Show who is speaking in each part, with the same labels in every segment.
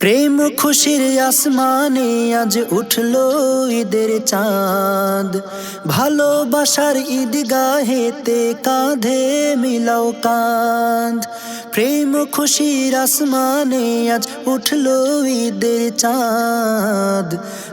Speaker 1: প্রেম খুশির আসমানে আজ উঠল ঈদের চাঁদ। ভালোবাসার ঈদগাহেতে কাঁধে মিলাও কাঁধ। প্রেম খুশির আসমানে আজ উঠল ঈদের চাঁদ।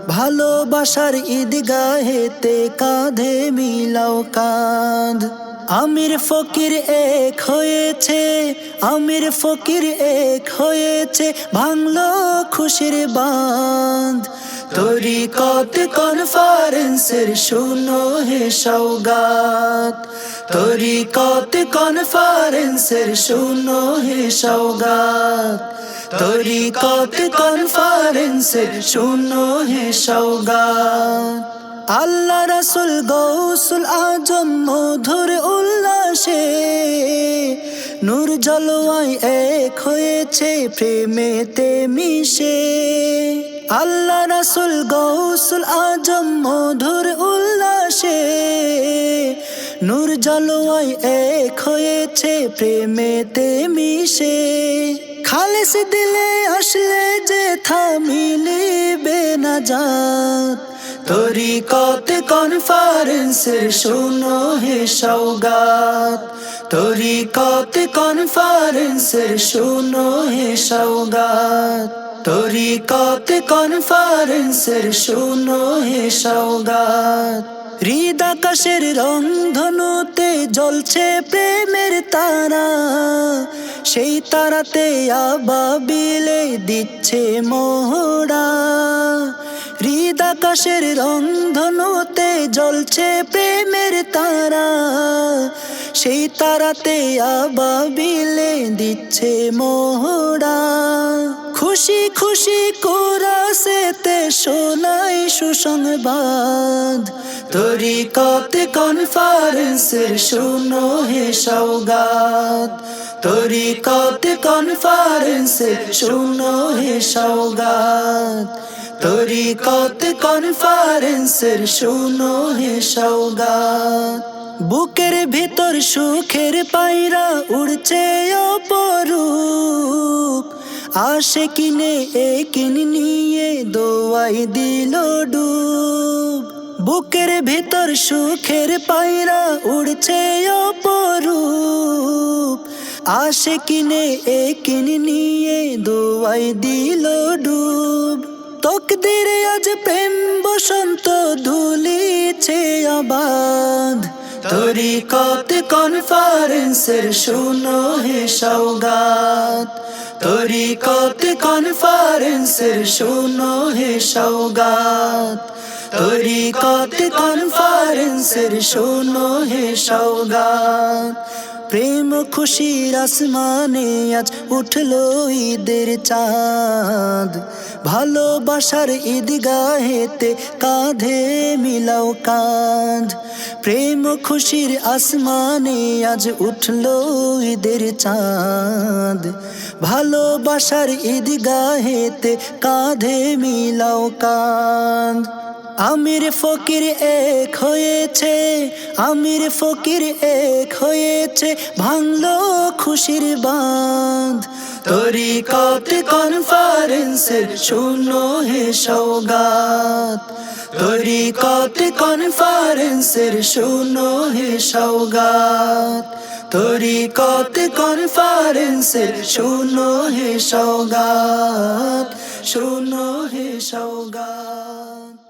Speaker 1: ভালোবাসার ঈদগাহেতে কাঁধে মিলাও কাঁধ। আমির ফকির এক হয়েছে, আমির ফকির এক হয়েছে, ভাঙলো খুশির বাঁধ। তরিকত কনফারেন্সের শুনো হে সৌগাত তরিকত কনফারেন্সের শুনো হে সৌগাত তরিকত কনফারেন্সের শুনো হে সৌগাত আল্লাহ রাসুল গৌসুল আজম মধুর উল্লাসে নূর জলওয়াই এক হয়েছে প্রেমেতে মিশে। আল্লাহ রাসুল গৌসুল আজম মধুর উল্লাসে নূর জলওয়াই এক হয়েছে প্রেমেতে মিশে। খালেস দিলে আসলে যে থামিলিবে না যাত তরিকত কনফারেন্সের শুনো হে সৌগাত তরিকত কনফারেন্সের শুনো হে সৌগাত তরিকত কনফারেন্সের শুনো হে সৌগাত হৃদাকাশের রং ধনুতে জ্বলছে প্রেমের তারা। সেই তারাতে আবাবিলে দিচ্ছে মোহরা। হৃদাকাশের রং ধনুতে জ্বলছে প্রেমের তারা। সেই তারাতে আবাবিলে দিচ্ছে মোহরা। খুশি খুশি কোরাসেতে শোনাই সুসংবাদ। তরিকত কনফারেন্সের শুনো হে সৌগাত তরিকত কনফারেন্সের শুনো হে সৌগাত তরিকত কনফারেন্সের শুনো হে সৌগাত বুকের ভিতর সুখের পায়রা উড়ছে অপরূপ। আশে কিনে এ কিন নিয়ে দোয়াই দিল ডুব। বুকের ভিতর সুখের পায়রা উড়ছে অপরূপ। আশে কিনে এ কিন নিয়ে দোয়াই দিল ডুব। তকদিরে আজ প্রেম বসন্ত ধুলিছে আবাদ। তরিকত কনফারেন্সের শুনো হে সৌগাত তরিকত কনফারেন্সের শুনো হে সৌগাত তরিকত কনফারেন্সের শুনো হে সৌগাত প্রেম খুশির আসমানে আজ উঠল ঈদের চাঁদ। ভালোবাসার ঈদগাহেতে কাঁধে মিলাও কাঁধ। প্রেম খুশির আসমানে আজ উঠল ঈদের চাঁদ। ভালোবাসার ঈদগাহেতে কাঁধে মিলাও কাঁধ। আমির ফকির এক হয়েছে, আমির ফকির এক হয়েছে, ভাঙলো খুশির বাঁধ। তরিকত কনফারেন্সের শুনো হে সৌগাত তরিকত কনফারেন্সের শুনো হে সৌগাত তরিকত কনফারেন্সের শুনো হে সৌগাত শুনো হে সৌগাত